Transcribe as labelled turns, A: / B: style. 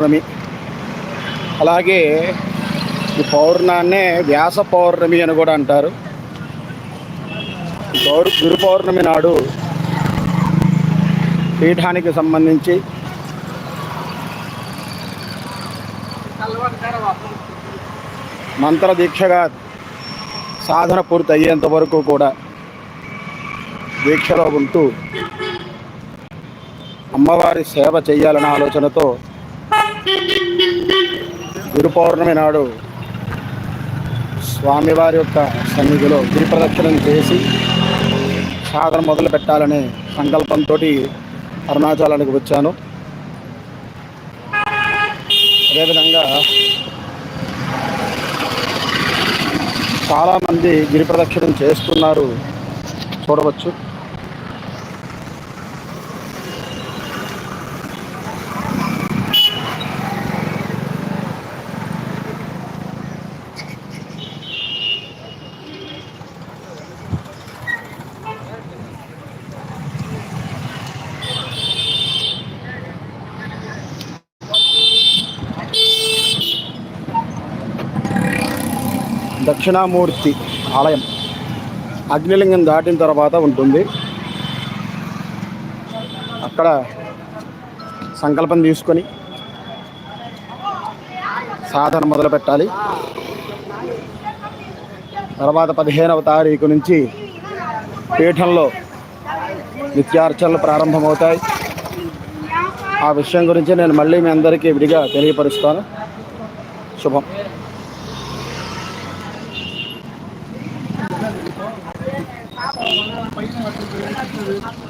A: పౌర్ణమి. అలాగే ఈ పౌర్ణాన్నే వ్యాస పౌర్ణమి అని కూడా అంటారు. గౌరు గురు పౌర్ణమి నాడు పీఠానికి సంబంధించి మంత్ర దీక్షగా సాధన పూర్తి అయ్యేంత వరకు కూడా దీక్షలో ఉంటూ అమ్మవారి సేవ చేయాలనే ఆలోచనతో గురు పౌర్ణమి నాడు స్వామివారి యొక్క సన్నిధిలో గిరి ప్రదక్షిణం చేసి సాధన మొదలు పెట్టాలనే సంకల్పంతో అరుణాచలానికి వచ్చాను. అదేవిధంగా చాలామంది గిరి ప్రదక్షిణం చేస్తున్నారు చూడవచ్చు. దక్షిణామూర్తి ఆలయం అగ్నిలింగం దాటిన తర్వాత ఉంటుంది. అక్కడ సంకల్పం తీసుకొని సాధన మొదలు పెట్టాలి. తర్వాత పదిహేనవ తారీఖు నుంచి పీఠంలో నిత్యార్చనలు ప్రారంభమవుతాయి. ఆ విషయం గురించి నేను మళ్ళీ మీ అందరికీ విడిగా తెలియపరుస్తాను. శుభం. Mga kailangang.